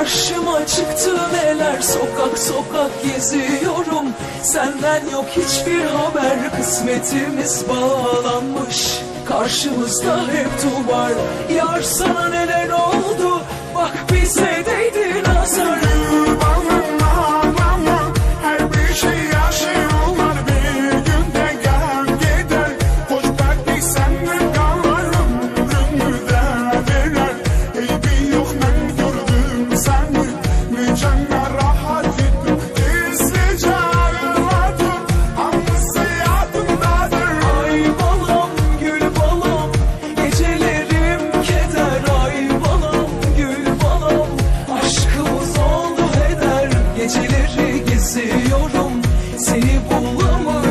Karşıma çıktı neler sokak sokak geziyorum. Senden yok hiçbir haber kısmetimiz bağlanmış. Karşımızda hep duvar Yar sana neler oldu? Bak bize de geceleri geziyorum. Seni bulamadım